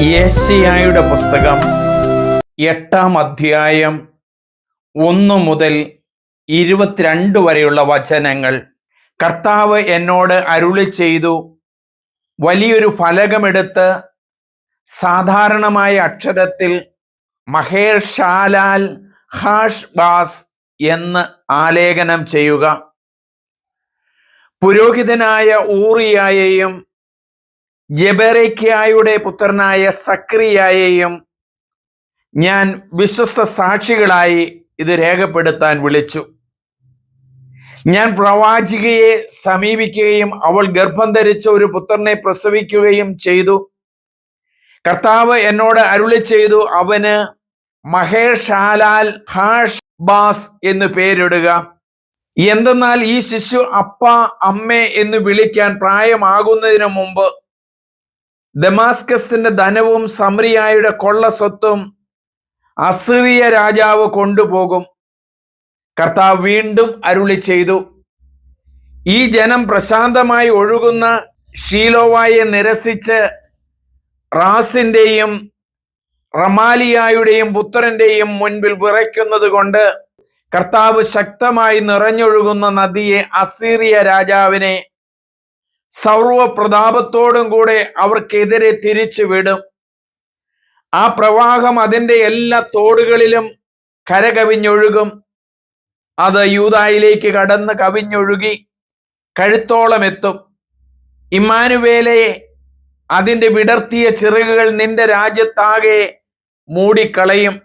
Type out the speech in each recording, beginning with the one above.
യേശയായുടെ പുസ്തകം എട്ടാം അധ്യായം ഒന്ന് മുതൽ ഇരുപത്തിരണ്ട് വരെയുള്ള വചനങ്ങൾ. കർത്താവ് എന്നോട് അരുളി ചെയ്തു വലിയൊരു ഫലകമെടുത്ത് സാധാരണമായ അക്ഷരത്തിൽ മഹേഷാലാൽ ഹാഷ് ബാസ് എന്ന് ആലേഖനം ചെയ്യുക. പുരോഹിതനായ ഊറിയായെയും ജബരയ്ക്കായുടെ പുത്രനായ സക്രിയായെയും ഞാൻ വിശ്വസ്ത സാക്ഷികളായി ഇത് രേഖപ്പെടുത്താൻ വിളിച്ചു. ഞാൻ പ്രവാചികയെ സമീപിക്കുകയും അവൾ ഗർഭം ധരിച്ച ഒരു പുത്രനെ പ്രസവിക്കുകയും ചെയ്തു. കർത്താവ് എന്നോട് അരുളി ചെയ്തു അവന് മഹേഷാലാൽ ഹാഷ് ബാസ് എന്ന് പേരിടുക. എന്തെന്നാൽ ഈ ശിശു അപ്പ അമ്മ എന്ന് വിളിക്കാൻ പ്രായമാകുന്നതിനു മുമ്പ് ദമാസ്കസിന്റെ ധനവും സമറിയായുടെ കൊള്ള സ്വത്തും അസിറിയ രാജാവ് കൊണ്ടുപോകും. കർത്താവ് വീണ്ടും അരുളി ചെയ്തു. ഈ ജനം പ്രശാന്തമായി ഒഴുകുന്ന ഷീലോവായെ നിരസിച്ച് റാസിന്റെയും റമാലിയായുടെയും പുത്രന്റെയും മുൻപിൽ വിറയ്ക്കുന്നത് കൊണ്ട് കർത്താവ് ശക്തമായി നിറഞ്ഞൊഴുകുന്ന നദിയെ അസീറിയ രാജാവിനെ സർവ പ്രതാപത്തോടും കൂടെ അവർക്കെതിരെ തിരിച്ചു വിടും. ആ പ്രവാഹം അതിന്റെ എല്ലാ തോടുകളിലും കരകവിഞ്ഞൊഴുകും. അത് യൂതായിലേക്ക് കടന്ന് കവിഞ്ഞൊഴുകി കഴുത്തോളം എത്തും. ഇമ്മാനുവേലയെ അതിന്റെ വിടർത്തിയ ചിറകുകൾ നിന്റെ രാജ്യത്താകെ മൂടിക്കളയും.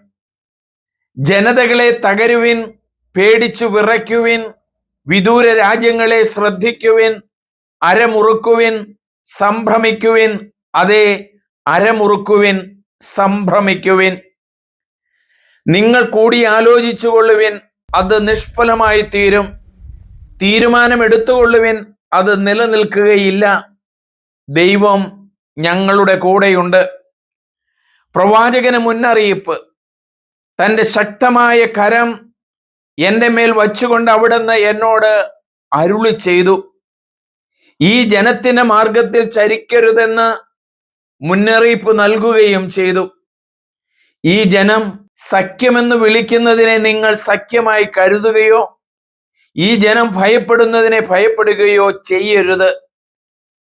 ജനതകളെ തകരുവിൻ പേടിച്ചു വിറയ്ക്കുവിൻ വിദൂര രാജ്യങ്ങളെ ശ്രദ്ധിക്കുവിൻ. അരമുറുക്കുവിൻ സംഭ്രമിക്കുവിൻ. അതെ അരമുറുക്കുവിൻ സംഭ്രമിക്കുവിൻ. നിങ്ങൾ കൂടി ആലോചിച്ചു കൊള്ളുവിൻ അത് നിഷ്ഫലമായി തീരും. തീരുമാനം എടുത്തുകൊള്ളുവിൻ അത് നിലനിൽക്കുകയില്ല. ദൈവം ഞങ്ങളുടെ കൂടെയുണ്ട്. പ്രവാചകന് മുന്നറിയിപ്പ്. തന്റെ ശക്തമായ കരം എന്റെ മേൽ വച്ചുകൊണ്ട് അവിടുന്ന് എന്നോട് അരുളി ചെയ്തു. ഈ ജനത്തിന്റെ മാർഗത്തിൽ ചരിക്കരുതെന്ന് മുന്നറിയിപ്പ് നൽകുകയും ചെയ്തു. ഈ ജനം സഖ്യമെന്ന് വിളിക്കുന്നതിനെ നിങ്ങൾ സഖ്യമായി കരുതുകയോ ഈ ജനം ഭയപ്പെടുന്നതിനെ ഭയപ്പെടുകയോ ചെയ്യരുത്.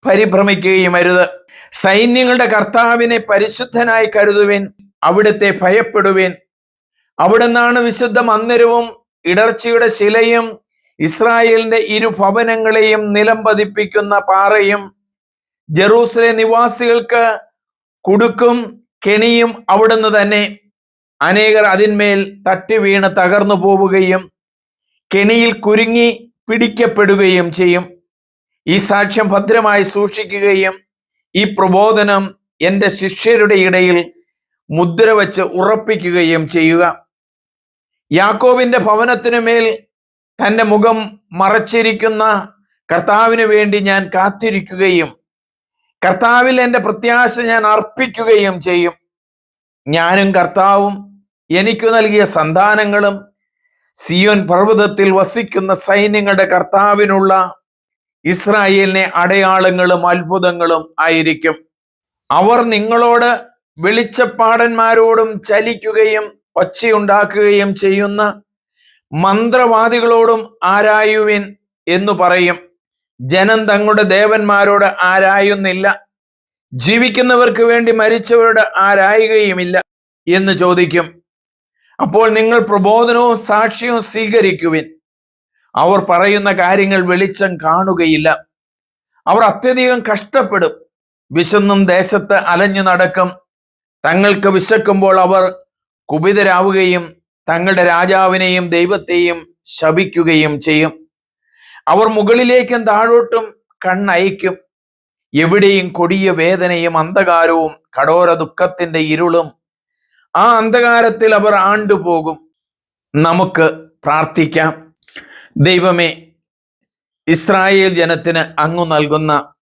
പരിഭ്രമിക്കുകയും അരുത് സൈന്യങ്ങളുടെ കർത്താവിനെ പരിശുദ്ധനായി കരുതുവിൻ അവിടുത്തെ ഭയപ്പെടുവിൻ. അവിടുന്നാണ് വിശുദ്ധ മന്ദിരവും ഇടർച്ചയുടെ ശിലയും ഇസ്രായേലിന്റെ ഇരു ഭവനങ്ങളെയും നിലം പതിപ്പിക്കുന്ന പാറയും ജെറൂസലേം നിവാസികൾക്ക് കുടുക്കും കെണിയും അവിടുന്ന് തന്നെ അനേകർ അതിന്മേൽ തട്ടി വീണ് തകർന്നു പോവുകയും കെണിയിൽ കുരുങ്ങി പിടിക്കപ്പെടുകയും ചെയ്യും. ഈ സാക്ഷ്യം ഭദ്രമായി സൂക്ഷിക്കുകയും ഈ പ്രബോധനം എന്റെ ശിഷ്യരുടെ ഇടയിൽ മുദ്ര വച്ച് ഉറപ്പിക്കുകയും ചെയ്യുക. യാക്കോവിന്റെ ഭവനത്തിനു മേൽ തന്റെ മുഖം മറച്ചിരിക്കുന്ന കർത്താവിന് വേണ്ടി ഞാൻ കാത്തിരിക്കുകയും കർത്താവിൽ എന്റെ പ്രത്യാശ ഞാൻ അർപ്പിക്കുകയും ചെയ്യും. ഞാനും കർത്താവും എനിക്കു നൽകിയ സന്താനങ്ങളും സിയോൻ പർവതത്തിൽ വസിക്കുന്ന സൈന്യങ്ങളുടെ കർത്താവിനുള്ള ഇസ്രായേലിനെ അടയാളങ്ങളും അത്ഭുതങ്ങളും ആയിരിക്കും. അവർ നിങ്ങളോട് വെളിച്ചപ്പാടന്മാരോടും ചലിക്കുകയും ഒച്ചയുണ്ടാക്കുകയും ചെയ്യുന്ന മന്ത്രവാദികളോടും ആരായുവിൻ എന്നു പറയും. ജനം തങ്ങളുടെ ദേവന്മാരോട് ആരായുന്നില്ല. ജീവിക്കുന്നവർക്ക് വേണ്ടി മരിച്ചവരോട് ആരായുകയുമില്ല എന്ന് ചോദിക്കും. അപ്പോൾ നിങ്ങൾ പ്രബോധനവും സാക്ഷിയും സ്വീകരിക്കുവിൻ. അവർ പറയുന്ന കാര്യങ്ങൾ വെളിച്ചം കാണുകയില്ല. അവർ അത്യധികം കഷ്ടപ്പെടും. വിശന്നും ദേശത്ത് അലഞ്ഞു നടക്കും. തങ്ങൾക്ക് വിശക്കുമ്പോൾ അവർ കുപിതരാവുകയും തങ്ങളുടെ രാജാവിനെയും ദൈവത്തെയും ശപിക്കുകയും ചെയ്യും. അവർ മുകളിലേക്കും താഴോട്ടും കണ്ണയക്കും. എവിടെയും കൊടിയ വേദനയും അന്ധകാരവും കടോര ദുഃഖത്തിന്റെ ഇരുളും ആ അന്ധകാരത്തിൽ അവർ ആണ്ടുപോകും. നമുക്ക് പ്രാർത്ഥിക്കാം. ദൈവമേ ഇസ്രായേൽ ജനത്തിന് അങ്ങു നൽകുന്ന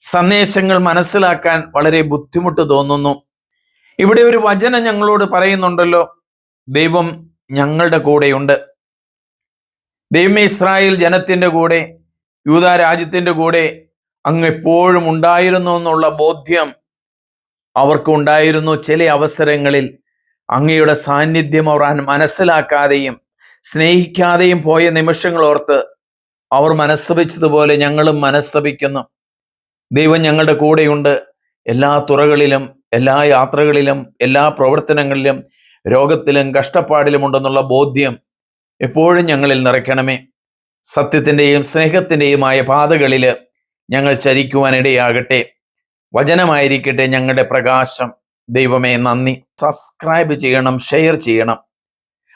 സന്ദേശങ്ങൾ മനസ്സിലാക്കാൻ വളരെ ബുദ്ധിമുട്ട് തോന്നുന്നു. ഇവിടെ ഒരു വചനം ഞങ്ങളോട് പറയുന്നുണ്ടല്ലോ. ദൈവം ഞങ്ങളുടെ കൂടെയുണ്ട്. ദൈവം ഇസ്രായേൽ ജനത്തിന്റെ കൂടെ യൂത രാജ്യത്തിന്റെ കൂടെ അങ്ങ് എപ്പോഴും ഉണ്ടായിരുന്നു എന്നുള്ള ബോധ്യം അവർക്കുണ്ടായിരുന്നു ചില അവസരങ്ങളിൽ അങ്ങയുടെ സാന്നിധ്യം അവർ മനസ്സിലാക്കാതെയും സ്നേഹിക്കാതെയും പോയ നിമിഷങ്ങൾ ഓർത്ത് അവർ മനസ്തപിച്ചതുപോലെ ഞങ്ങളും മനസ്തപിക്കുന്നു ദൈവം ഞങ്ങളുടെ കൂടെയുണ്ട്. എല്ലാ തുറകളിലും എല്ലാ യാത്രകളിലും എല്ലാ പ്രവർത്തനങ്ങളിലും രോഗത്തിലും കഷ്ടപ്പാടിലും ഉണ്ടെന്നുള്ള ബോധ്യം എപ്പോഴും ഞങ്ങളിൽ നിറയ്ക്കണമേ. സത്യത്തിന്റെയും സ്നേഹത്തിന്റെയുമായ പാതകളിൽ ഞങ്ങൾ ചരിക്കുവാനിടയാകട്ടെ. വചനമായിരിക്കട്ടെ ഞങ്ങളുടെ പ്രകാശം. ദൈവമേ നന്ദി. സബ്സ്ക്രൈബ് ചെയ്യണം ഷെയർ ചെയ്യണം.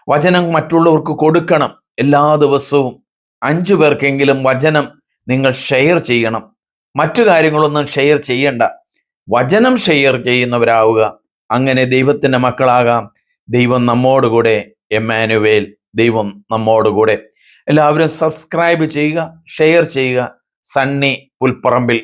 വചനം മറ്റുള്ളവർക്ക് കൊടുക്കണം എല്ലാ ദിവസവും. അഞ്ചു പേർക്കെങ്കിലും വചനം നിങ്ങൾ ഷെയർ ചെയ്യണം. മറ്റു കാര്യങ്ങളൊന്നും ഷെയർ ചെയ്യണ്ട. വചനം ഷെയർ ചെയ്യുന്നവരാവുക. അങ്ങനെ ദൈവത്തിന്റെ മക്കളാകാം. ദൈവം നമ്മോടുകൂടെ എമ്മാനുവേൽ ദൈവം നമ്മോടുകൂടെ എല്ലാവരും സബ്സ്ക്രൈബ് ചെയ്യുക ഷെയർ ചെയ്യുക. സണ്ണി പുൽപ്പറമ്പിൽ